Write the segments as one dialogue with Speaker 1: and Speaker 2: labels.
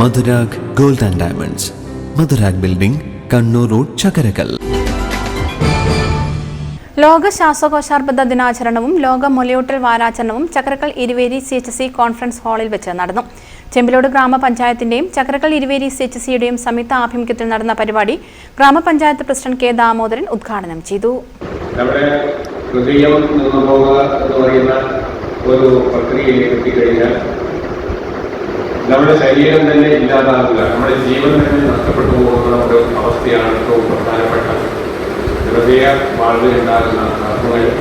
Speaker 1: Madhurag gold and diamonds. Madhurag building Kannur road Chakkarakkal.
Speaker 2: ലോക ശ്വാസകോശാർബുദ ദിനാചരണവും ലോക മുലയൂട്ടൽ വാരാചരണവും Chakkarakkal Iruveri C H C conference ഹാളിൽ വെച്ച് നടന്നു. ചെമ്പിലോട് ഗ്രാമപഞ്ചായത്തിന്റെയും ചക്രക്കൽ ഇരുവേരി സി എച്ച് സിയുടെയും സംയുക്ത ആഭിമുഖ്യത്തിൽ നടന്ന പരിപാടി ഗ്രാമപഞ്ചായത്ത് പ്രസിഡന്റ് കെ ദാമോദരൻ ഉദ്ഘാടനം ചെയ്തു.
Speaker 3: നമ്മുടെ ഹൃദയം നിന്നു പോകുക ഒരു പ്രക്രിയയിൽ എത്തിക്കഴിഞ്ഞാൽ നമ്മുടെ ശരീരം തന്നെ ഇല്ലാതാകുക നമ്മുടെ ജീവൻ തന്നെ നഷ്ടപ്പെട്ടു പോകുന്ന ഒരു അവസ്ഥയാണ് ഏറ്റവും പ്രധാനപ്പെട്ട ഹൃദയ വാൾവിലുണ്ടാകുന്ന അസുഖങ്ങൾ.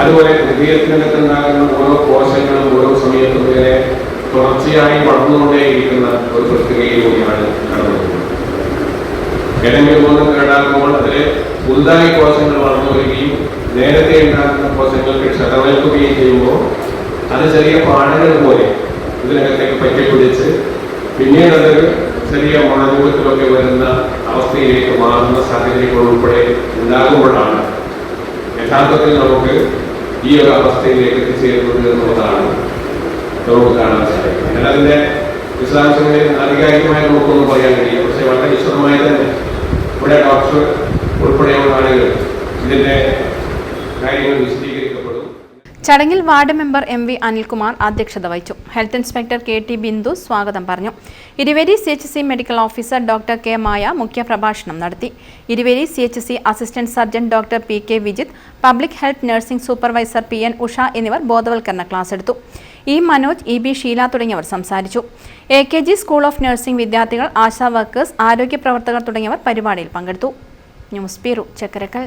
Speaker 3: അതുപോലെ ഹൃദയത്തിനകത്തുണ്ടാകുന്ന ഓരോ കോശങ്ങളും ഓരോ സമയത്തും വരെ തുടർച്ചയായി വളർന്നുകൊണ്ടേയിരിക്കുന്ന ഒരു പ്രക്രിയയിലൂടെയാണ് കടന്നു പോകുന്നത്. ഏതെങ്കിലും ഒന്ന് കേടാകുമ്പോൾ അതിൽ പുതുതായി കോശങ്ങൾ വളർന്നു വരികയും നേരത്തെ ഉണ്ടാകുന്ന കോശങ്ങൾക്ക് ക്ഷതമേൽക്കുകയും ചെയ്യുമ്പോൾ അത് ചെറിയ പാടകൾ പോലെ ഇതിനകത്തേക്ക് പറ്റിപ്പിടിച്ച് പിന്നീട് അത് ചെറിയ മണരൂപത്തിലൊക്കെ വരുന്ന അവസ്ഥയിലേക്ക് മാറുന്ന സാഹചര്യങ്ങൾ ഉൾപ്പെടെ ഉണ്ടാകുമ്പോഴാണ് യഥാർത്ഥത്തിൽ നമുക്ക് ഈ ഒരു അവസ്ഥയിലേക്ക് എത്തിച്ചേരുന്നത് എന്നുള്ളതാണ് നമുക്ക് കാണാൻ സാധിക്കും എന്നാൽ അതിന്റെ വിശദാംശങ്ങളിൽ ആധികാരികമായി നമുക്കൊന്നും പറയാൻ കഴിയും പക്ഷെ വളരെ വിശദമായി തന്നെ ഇവിടെ ഡോക്ടർ ഉൾപ്പെടെയുള്ള ആളുകൾ ഇതിന്റെ കാര്യങ്ങൾ വിശദീകരിക്കപ്പെടും
Speaker 2: ചടങ്ങിൽ ward member M V Anilkumar അധ്യക്ഷത വഹിച്ചു. Health inspector K T Bindu സ്വാഗതം പറഞ്ഞു. Iruveri C H C medical officer doctor K Maya മുഖ്യപ്രഭാഷണം നടത്തി. Iruveri C H C assistant surgeon doctor P K Vijith public health nursing supervisor P N Usha എന്നിവർ ബോധവൽക്കരണ class എടുത്തു. E Manoj E B Sheela തുടങ്ങിയവർ സംസാരിച്ചു. A K G school of nursing വിദ്യാർത്ഥികൾ ASHA workers ആരോഗ്യ പ്രവർത്തകർ തുടങ്ങിയവർ പരിപാടിയിൽ പങ്കെടുത്തു. News bureau Chakkarakkal.